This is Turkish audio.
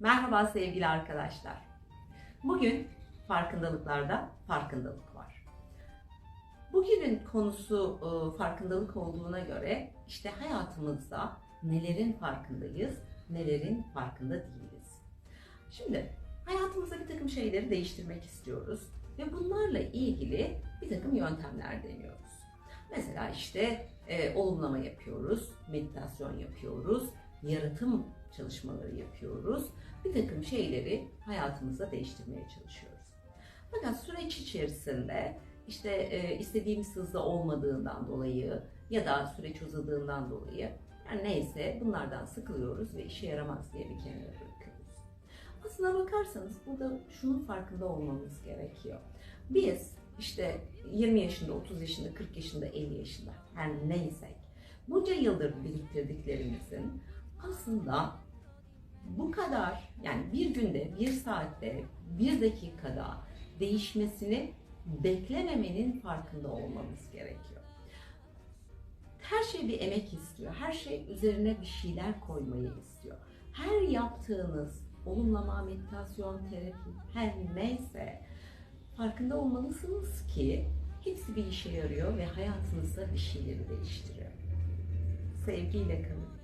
Merhaba sevgili arkadaşlar. Bugün farkındalıklarda farkındalık var. Bugünün konusu e, farkındalık olduğuna göre işte hayatımızda nelerin farkındayız, nelerin farkında değiliz. Şimdi hayatımızda bir takım şeyleri değiştirmek istiyoruz ve bunlarla ilgili bir takım yöntemler deniyoruz. Mesela işte e, olumlama yapıyoruz, meditasyon yapıyoruz, yaratım çalışmaları yapıyoruz. Bir takım şeyleri hayatımızda değiştirmeye çalışıyoruz. Fakat süreç içerisinde işte e, istediğimiz hızda olmadığından dolayı ya da süreç uzadığından dolayı yani neyse bunlardan sıkılıyoruz ve işe yaramaz diye bir kenara bırakıyoruz. Aslına bakarsanız burada şunun farkında olmamız gerekiyor. Biz işte 20 yaşında, 30 yaşında, 40 yaşında, 50 yaşında her neysek bunca yıldır biriktirdiklerimizin aslında bu kadar yani bir günde, bir saatte, bir dakikada değişmesini beklememenin farkında olmamız gerekiyor. Her şey bir emek istiyor. Her şey üzerine bir şeyler koymayı istiyor. Her yaptığınız olumlama, meditasyon, terapi her neyse farkında olmalısınız ki hepsi bir işe yarıyor ve hayatınızda bir şeyleri değiştiriyor. Sevgiyle kalın.